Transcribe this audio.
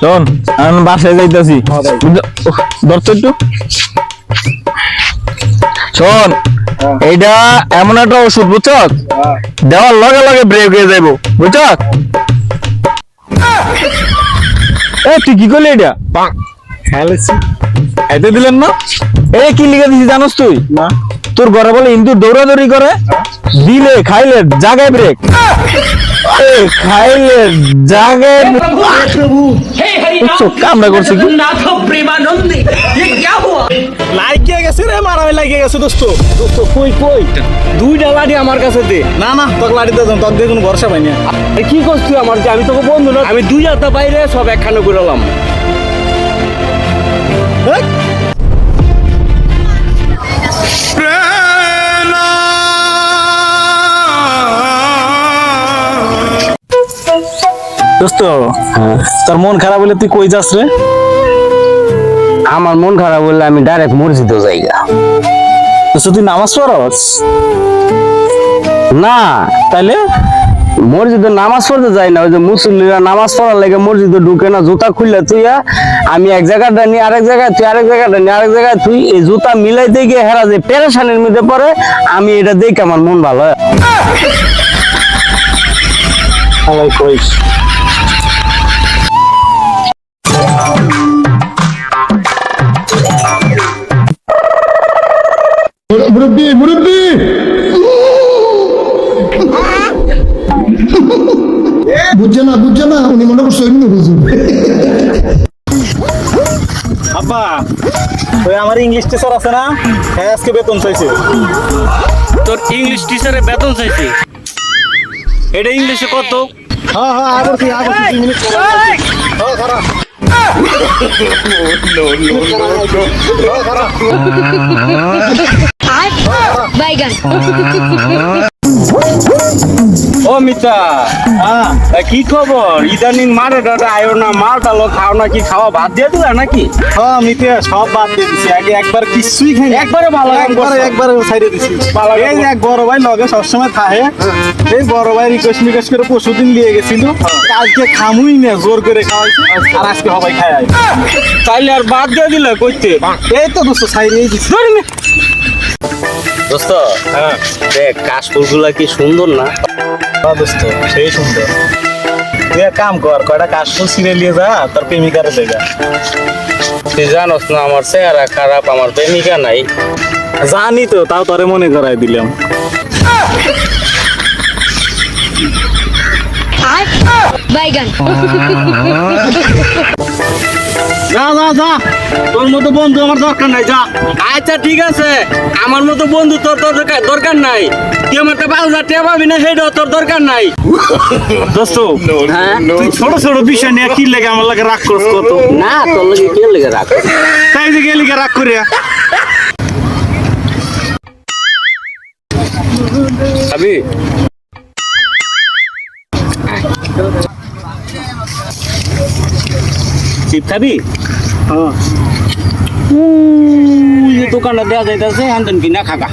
শোন আমি বাসায় যাইতাছি। ধরতো একটু। শোন এইটা এমন একটা ওষুধ বুঝছ? দেওয়ার লগে লগে ব্রেক হয়ে যাইব বুঝছ? এ তুই কি করলি এটা? খাইতে দিলেন না? এই কি লিখে দিছি জানোস তুই? না। তোর ঘরে বলে ইন্দু দৌড়াদৌড়ি করে দিলে খাইলে জাগায় ব্রেক এ, খাইলে জাগে। কামড়া করছে কি প্রেমানন্দে লাগিয়ে গেছে রে মারামে লাগিয়ে গেছে দোস্ত। দোস্ত কই কই? দুইটা লাড়ি আমার কাছে দে। না না তোকে লাড়ি দেন তোকে দিয়ে কোনো ভরসা পাই না। কি করছিস আমার? যে আমি তোকে বন্ধু না। আমি দুই হাতে বাইরে সব একখানে ঘুরলাম। দোস্ত তোর মন খারাপ হলে তুই কই যাস রে? আমার মন খারাপ বললে আমি ডাইরেক্ট মসজিদে যাইগা দোস্ত তুই নামাজ পড়স? না। তাইলে? মসজিদে নামাজ পড়তে যাই না ওই যে মুসল্লিরা নামাজ পড়ার লাগে মসজিদে ঢুকে না জুতা খুললে তুই আমি এক জায়গাটা নিয়ে আরেক জায়গায় তুই আরেক জায়গাটা নিয়ে আরেক জায়গায় তুই এই জুতা মিলাইতে গিয়ে হেরা যে পেরেশানির মধ্যে পড়ে আমি এটা দেখে আমার মন ভালো হয়। মুরব্বী মুরব্বী! বুঝছে না বুঝছে না উনি মনে করছে অন্য হুজুর। আব্বা ওই আমার ইংলিশ টিচার আছে না? হ্যাঁ আজকে বেতন চাইছে। তোর ইংলিশ টিচারে বেতন চাইছে? এটা ইংলিশে কত? হ্যাঁ হ্যাঁ তুই মিনিট হ্যাঁ খারাপ বাইগান। ও মিতা হ্যাঁ কি খবর? ইদানিং মারে দাদা আয়ো না মাল টালো খাও না কি খাওয়া ভাত দিয়ে দিলা নাকি? হ্যাঁ মিতে সব বাদ দিয়ে দিছি। আগে একবার কিছুই খাই একবারে ভালো একবারে ছাইড়ে দিছি। এই যে এক বড় ভাই লগে সবসময় থাকে এই বড় ভাই রিকোয়েস্ট মিকোয়েস্ট করে পরশুদিন নিয়ে গেছিল। কালকে খামুই না জোর করে খাওয়াইছে আর আজকে সবাই খায়। তাইলে আর বাদ দিয়ে দিলে কইতে? এই তো দোস্ত ছাইড়ে দিছি। দোস্ত হ্যাঁ। দেখ কাশফুলগুলা কি সুন্দর না? দোস্ত সেই সুন্দর। তুই এক কাম কর কয়টা কাশফুল ছিঁড়ে নিয়ে যা তোর প্রেমিকারে দেখা তুই জানোস না আমার চেহারা খারাপ আমার প্রেমিকা নাই। জানি তো তাও তোরে মনে করাই দিলাম। বাইগান। যা তোর মতো বন্ধু আমার দরকার নাই যা। আচ্ছা ঠিক আছে। আমার মতো বন্ধু তোর তোর দরকার দরকার নাই। তুই আমার একটা পাঁচ হাজার টাকা পাবি না সেটাও তোর দরকার নাই। দোস্ত হ্যাঁ তুই ছোট ছোট বিষয় নিয়ে কি লাগে আমার লাগে রাগ করস কত? না তোর লাগে কে লেগে রাখ তাই যে গেলি রাগ করিয়া। চিপ খাবি? হ্যাঁ ওই যে দোকানটা দেওয়া যাইতেছে হান্তন কিনা খাকা